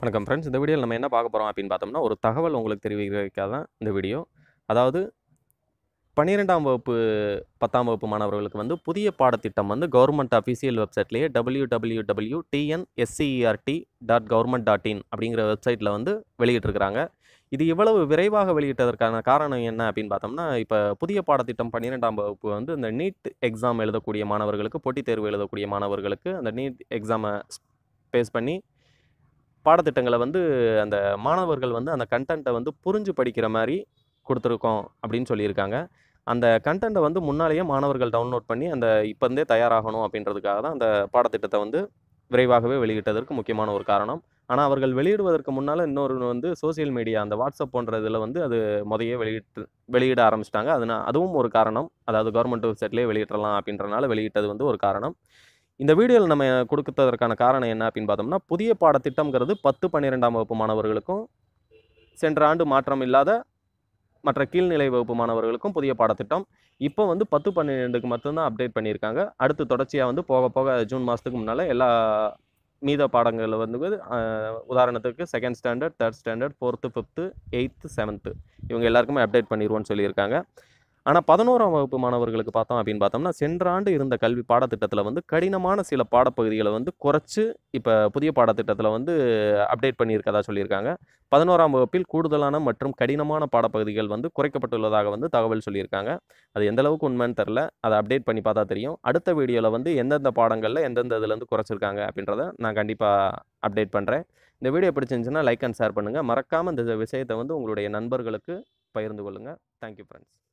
வணக்கம் ஃப்ரெண்ட்ஸ் இந்த வீடியோவில் நம்ம என்ன பார்க்க போகிறோம் அப்படின்னு பார்த்தோம்னா ஒரு தகவல் உங்களுக்கு தெரிவிக்கிறதுக்காக தான் இந்த வீடியோ. அதாவது பன்னிரெண்டாம் வகுப்பு பத்தாம் வகுப்பு மாணவர்களுக்கு வந்து புதிய பாடத்திட்டம் வந்து government official வெப்சைட்லேயே W W W TNSCERT dot government dot in அப்படிங்கிற வெப்சைட்டில் வந்து வெளியிட்டிருக்கிறாங்க. இது இவ்வளவு விரைவாக வெளியிட்டதற்கான காரணம் என்ன அப்படின்னு பார்த்தோம்னா இப்போ புதிய பாடத்திட்டம் பன்னிரெண்டாம் வகுப்பு வந்து இந்த நீட் எக்ஸாம் எழுதக்கூடிய மாணவர்களுக்கு போட்டித் தேர்வு எழுதக்கூடிய மாணவர்களுக்கு அந்த நீட் எக்ஸாமை பேஸ் பண்ணி பாடத்திட்டங்களை வந்து அந்த மாணவர்கள் வந்து அந்த கண்டென்ட்டை வந்து புரிஞ்சு படிக்கிற மாதிரி கொடுத்துருக்கோம் அப்படின்னு சொல்லியிருக்காங்க. அந்த கண்டென்ட்டை வந்து முன்னாலேயே மாணவர்கள் டவுன்லோட் பண்ணி அந்த இப்போந்தே தயாராகணும் அப்படின்றதுக்காக தான் அந்த பாடத்திட்டத்தை வந்து விரைவாகவே வெளியிட்டதற்கு முக்கியமான ஒரு காரணம். ஆனால் அவர்கள் வெளியிடுவதற்கு முன்னால் இன்னொரு வந்து சோஷியல் மீடியா அந்த வாட்ஸ்அப் போன்ற இதில் வந்து அது முதையே வெளியிட்டு வெளியிட ஆரம்பிச்சிட்டாங்க. அதுனா அதுவும் ஒரு காரணம். அதாவது கவர்மெண்ட் வெப்சைட்லேயே வெளியிடலாம் அப்படின்றனால வெளியிட்டது வந்து ஒரு காரணம். இந்த வீடியோவில் நம்ம கொடுத்ததற்கான காரணம் என்ன அப்படின்னு பார்த்தோம்னா புதிய பாடத்திட்டம்ங்கிறது பத்து பன்னிரெண்டாம் வகுப்பு மாணவர்களுக்கும் சென்ற ஆண்டு மாற்றம் இல்லாத மற்ற கீழ்நிலை வகுப்பு மாணவர்களுக்கும் புதிய பாடத்திட்டம். இப்போ வந்து பத்து பன்னிரெண்டுக்கு மட்டும்தான் அப்டேட் பண்ணியிருக்காங்க. அடுத்து தொடர்ச்சியாக வந்து போக போக ஜூன் மாதத்துக்கு முன்னால் எல்லா மீத பாடங்களில் வந்து உதாரணத்துக்கு second standard third standard fourth fifth eighth seventh இவங்க எல்லாருக்குமே அப்டேட் பண்ணிடுவோன்னு சொல்லியிருக்காங்க. ஆனால் பதினோராம் வகுப்பு மாணவர்களுக்கு பார்த்தோம் அப்படின்னு பார்த்தோம்னா சென்ற ஆண்டு இருந்த கல்வி பாடத்திட்டத்தில் வந்து கடினமான சில பாடப்பகுதிகளை வந்து குறைச்சி இப்போ புதிய பாடத்திட்டத்தில் வந்து அப்டேட் பண்ணியிருக்கதா சொல்லியிருக்காங்க. பதினோராம் வகுப்பில் கூடுதலான மற்றும் கடினமான பாடப்பகுதிகள் வந்து குறைக்கப்பட்டுள்ளதாக வந்து தகவல் சொல்லியிருக்காங்க. அது எந்த அளவுக்கு உண்மைன்னு தெரில அதை அப்டேட் பண்ணி பார்த்தா தெரியும். அடுத்த வீடியோவில் வந்து எந்தெந்த பாடங்களில் எந்தெந்த இதுலேருந்து குறைச்சிருக்காங்க அப்படின்றத நான் கண்டிப்பாக அப்டேட் பண்ணுறேன் இந்த வீடியோ பிடிச்சிருந்துச்சுன்னா லைக் அண்ட் ஷேர் பண்ணுங்கள் மறக்காமல் இந்த விஷயத்தை வந்து உங்களுடைய நண்பர்களுக்கு பகிர்ந்து கொள்ளுங்கள் தேங்க்யூ ஃப்ரெண்ட்ஸ்